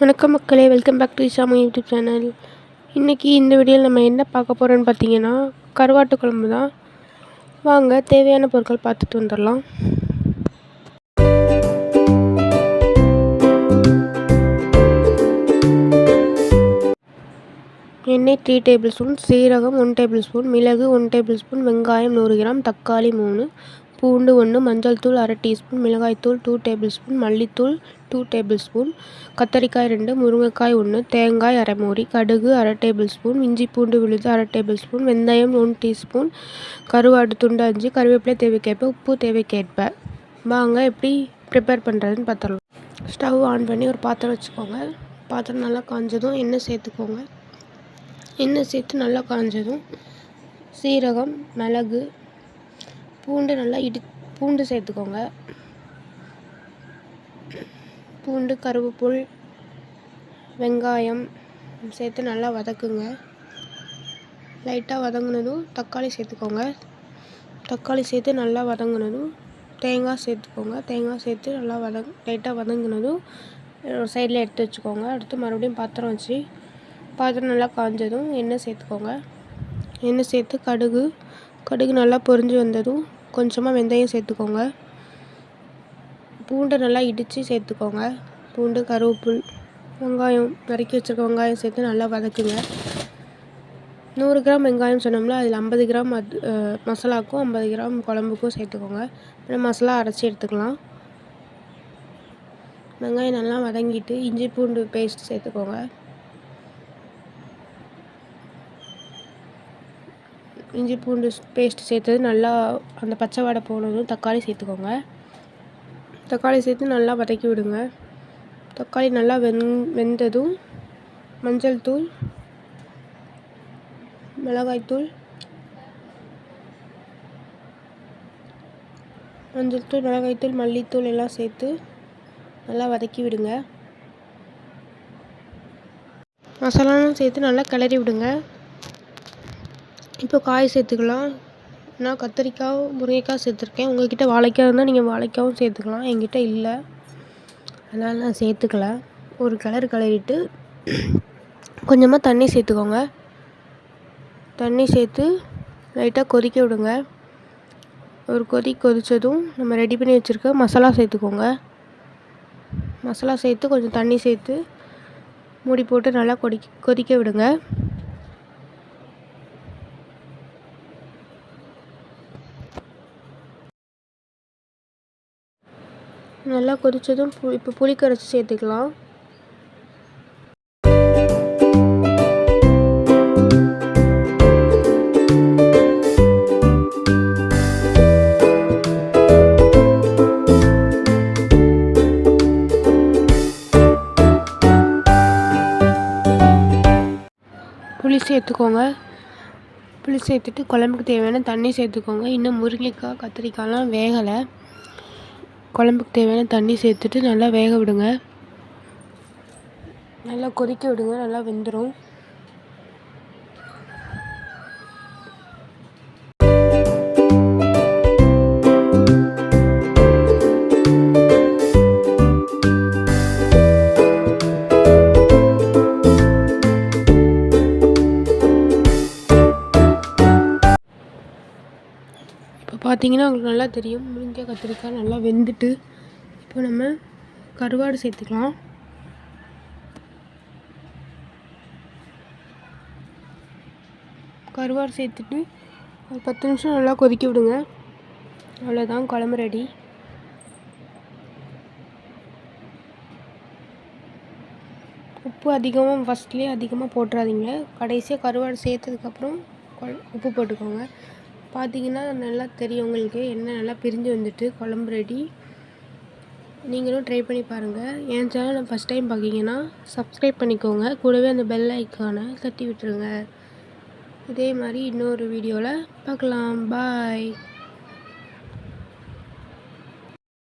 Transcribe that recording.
வணக்கம் மக்களே welcome back to Ishama YouTube channel இன்றைக்கி இந்த வீடியோவில் நம்ம என்ன பார்க்க போகிறோன்னு பார்த்தீங்கன்னா கருவாட்டு குழம்பு தான். வாங்க தேவையான பொருட்கள் பார்த்துட்டு வந்துடலாம். எண்ணெய் த்ரீ டேபிள் ஸ்பூன் சீரகம் ஒன் டேபிள் ஸ்பூன் மிளகு ஒன் டேபிள் ஸ்பூன் வெங்காயம் நூறு கிராம் தக்காளி மூணு பூண்டு ஒன்று மஞ்சள் தூள் அரை டீஸ்பூன் மிளகாய்த்தூள் டூ டேபிள் ஸ்பூன் மல்லித்தூள் டூ டேபிள் ஸ்பூன் கத்தரிக்காய் ரெண்டு முருங்கைக்காய் ஒன்று தேங்காய் அரை மூடி கடுகு அரை டேபிள் ஸ்பூன் இஞ்சி பூண்டு விழுது அரை டேபிள் ஸ்பூன் வெந்தயம் ஒன் டீஸ்பூன் கருவாடு துண்டு அஞ்சு கருவேப்பிலை தேவைக்கேற்ப உப்பு தேவைக்கேற்ப. வாங்க எப்படி ப்ரிப்பேர் பண்ணுறதுன்னு பார்த்துடலாம். ஸ்டவ் ஆன் பண்ணி ஒரு பாத்திரம் வச்சுக்கோங்க. பாத்திரம் நல்லா காஞ்சதும் எண்ணெய் சேர்த்துக்கோங்க. எண்ணெய் சேர்த்து நல்லா காஞ்சதும் சீரகம் மிளகு பூண்டு நல்லா இடி பூண்டு சேர்த்துக்கோங்க. பூண்டு கருவேப்புல் வெங்காயம் சேர்த்து நல்லா வதக்குங்க. லைட்டாக வதங்கினதும் தக்காளி சேர்த்துக்கோங்க. தக்காளி சேர்த்து நல்லா வதங்கினதும் தேங்காய் சேர்த்துக்கோங்க. தேங்காய் சேர்த்து நல்லா வதங் லைட்டாக வதங்கினதும் சைடில் எடுத்து வச்சுக்கோங்க. அடுத்து மறுபடியும் பாத்திரம் வச்சு பாத்திரம் நல்லா காஞ்சதும் எண்ணெய் சேர்த்துக்கோங்க. எண்ணெய் சேர்த்து கடுகு கடுகு நல்லா பொரிஞ்சு வந்ததும் கொஞ்சமாக வெந்தயம் சேர்த்துக்கோங்க. பூண்டை நல்லா இடித்து சேர்த்துக்கோங்க. பூண்டு கருவேப்பில் வெங்காயம் நறுக்கி வச்சுருக்க வெங்காயம் சேர்த்து நல்லா வதக்குங்க. நூறு கிராம் வெங்காயம் சொன்னோம்ல அதில் ஐம்பது கிராம் அது மசாலாவுக்கும் ஐம்பது கிராம் குழம்புக்கும் சேர்த்துக்கோங்க. அப்புறம் மசாலா அரைச்சி எடுத்துக்கலாம். வெங்காயம் நல்லா வதங்கிட்டு இஞ்சி பூண்டு பேஸ்ட் சேர்த்துக்கோங்க. இஞ்சி பூண்டு பேஸ்ட் சேர்த்தது நல்லா அந்த பச்சை வாடை போனதும் தக்காளி சேர்த்துக்கோங்க. தக்காளி சேர்த்து நல்லா வதக்கி விடுங்க. தக்காளி நல்லா வெந் வெந்ததும் மஞ்சள் தூள் மிளகாய்த்தூள் மஞ்சள் தூள் மிளகாய்த்தூள் மல்லித்தூள் எல்லாம் சேர்த்து நல்லா வதக்கி விடுங்க. மசாலாலாம் சேர்த்து நல்லா கிளறி விடுங்க. இப்போ காய் சேர்த்துக்கலாம். நான் கத்திரிக்காய் முருங்கைக்காய் சேர்த்துருக்கேன். உங்கள்கிட்ட வாழைக்காய் இருந்தால் நீங்கள் வாழைக்காவும் சேர்த்துக்கலாம். என்கிட்ட இல்லை. அதனால் நான் சேர்த்துக்கல. ஒரு கலர் கலரிட்டு கொஞ்சமாக தண்ணி சேர்த்துக்கோங்க. தண்ணி சேர்த்து லைட்டாக கொதிக்க விடுங்க. ஒரு கொதி கொதித்ததும் நம்ம ரெடி பண்ணி வச்சுருக்க மசாலா சேர்த்துக்கோங்க. மசாலா சேர்த்து கொஞ்சம் தண்ணி சேர்த்து மூடி போட்டு நல்லா கொதிக்க கொதிக்க விடுங்க. நல்லா கொதித்ததும் பு இப்போ புளி கரைச்சி சேர்த்துக்கலாம். புளி சேர்த்துக்கோங்க. புளி சேர்த்துட்டு குழம்புக்கு தேவையான தண்ணி சேர்த்துக்கோங்க. இன்னும் முருங்கைக்காய் கத்திரிக்காய்லாம் வேகலை. குழம்புக்கு தேவையான தண்ணி சேர்த்துட்டு நல்லா வேக விடுங்க. நல்லா கொதிக்க விடுங்க நல்லா வெந்துடும் பார்த்தீங்கன்னா உங்களுக்கு நல்லா தெரியும். முருங்கைக்காய் கத்திரிக்காய் நல்லா வெந்துட்டு இப்போ நம்ம கருவாடு சேர்த்துக்கலாம். கருவாடு சேர்த்துட்டு ஒரு பத்து நிமிஷம் நல்லா கொதிக்க விடுங்க. அவ்வளோதான் குழம்பு ரெடி உப்பு அதிகமாக ஃபஸ்ட்லேயே அதிகமாக போட்டுறாதீங்க. கடைசியாக கருவாடு சேர்த்ததுக்கப்புறம் உப்பு போட்டுக்கோங்க. பார்த்தீங்கன்னா நல்லா தெரியும் உங்களுக்கு எண்ணெய் நல்லா பிரிஞ்சு வந்துட்டு குழம்பு ரெடி நீங்களும் ட்ரை பண்ணி பாருங்கள் என் சேனலை ஃபஸ்ட் டைம் பார்க்கிங்கன்னா சப்ஸ்கிரைப் பண்ணிக்கோங்க. கூடவே அந்த பெல் ஐக்கானை தட்டி விட்டுருங்க. இதே மாதிரி இன்னொரு வீடியோவில் பார்க்கலாம் பாய்